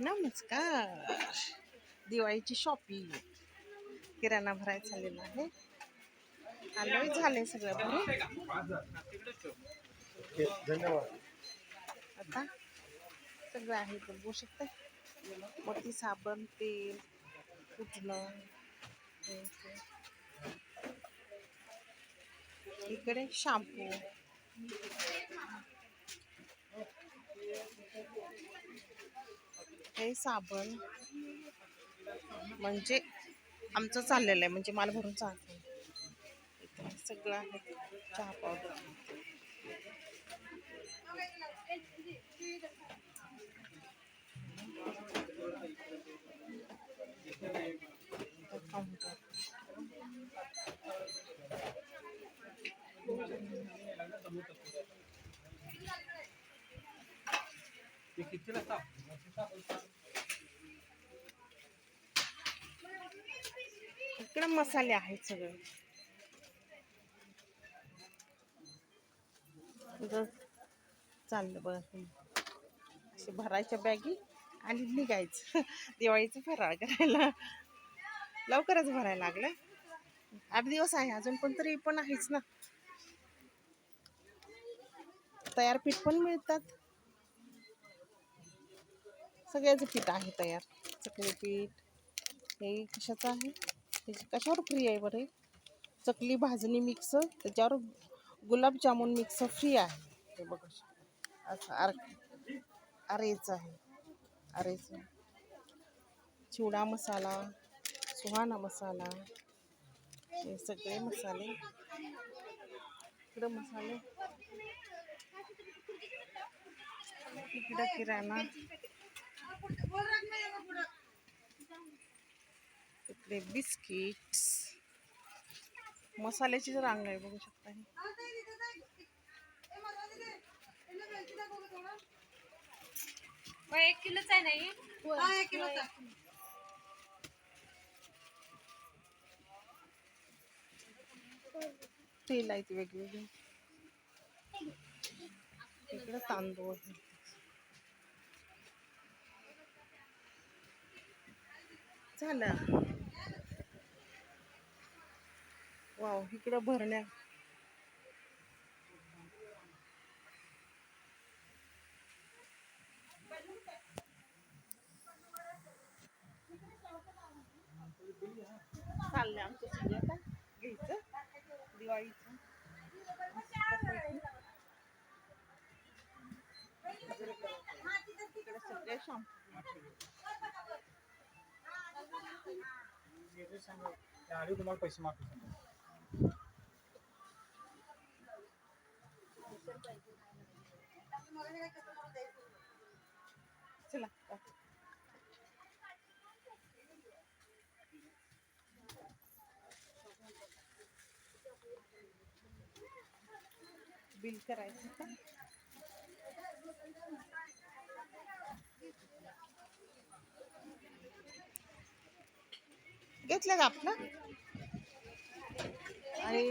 नमस्कार. दिवाळीची शॉपिंग किराणा भरायला चाललेला आहे. आलो झाले सगळं भरून. आता सगळं आहे तर बघू शकता. मोठी साबण तेल कुठलं इकडे शॅम्पू हे साबण. म्हणजे आमचं चाललेलं आहे म्हणजे माल भरून चालतं सगळं आहे चहा पावडर. कितीला इकडं मसाले आहेत सगळे. चाललं बघ असे भरायच्या बॅगी आणि निघायचं. दिवाळीचं फराळ करायला. लवकरच भरायला लागलं. आठ दिवस आहे अजून पण तरी पण आहेच ना. तयार पीठ पण मिळतात. सगळ्याचं पीठ आहे तयार. चकली पीठ. हे कशाचं आहे? त्याची कशावर फ्री आहे बरं चकली भाजणी मिक्स त्याच्यावर गुलाबजामुन मिक्स फ्री आहे. हे बघा. असं आर अरेचं आहे. अरेचं चिवडा मसाला सुहाना मसाला हे सगळे मसाले. इकडं मसाले. इकडं किराणा. इकडे बिस्किट्स. मसाल्याची रांग आहे बघू शकता हे. एक किलोच आहे नाही एक किलोचा तेल आहेत वेगवेगळे. इकडे तांदूळ. आहे झालं. वाव इकडं भरण्या. चाललंय आमचं सगळं आता. घ्यायचं? दिवाळीचं. इकडे सगळे शॅम्पू आणि तुम्हाला पैसे मागतो चला बिल करायचं का? घेतलं का आपलं? आणि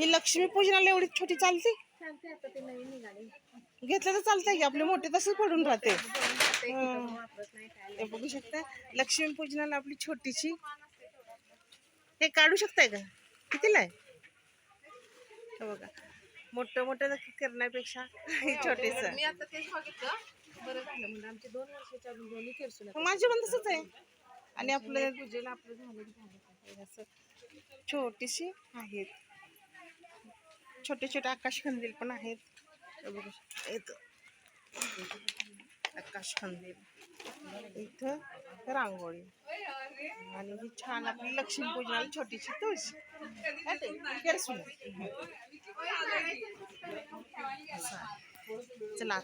ही लक्ष्मी पूजनाला एवढी छोटी चालते? घेतलं तर चालतंय की आपले मोठे तसंच पडून राहते. हे. बघू शकता लक्ष्मी पूजनाला आपली छोटीशी. हे काढू शकताय का? कितीला आहे? हे बघा मोठं मोठं करण्यापेक्षा हे छोटेस. म्हणजे माझे पण तसंच आहे. आणि आपलं पूजेला आपलं झालं छोटीशी आहेत. छोटे छोटे आकाश खंदील पण आहेत. आकाश खंदील. इथं रांगोळी. आणि ही छान आपली लक्ष्मी पूजन आली छोटीशी तुळशी. चला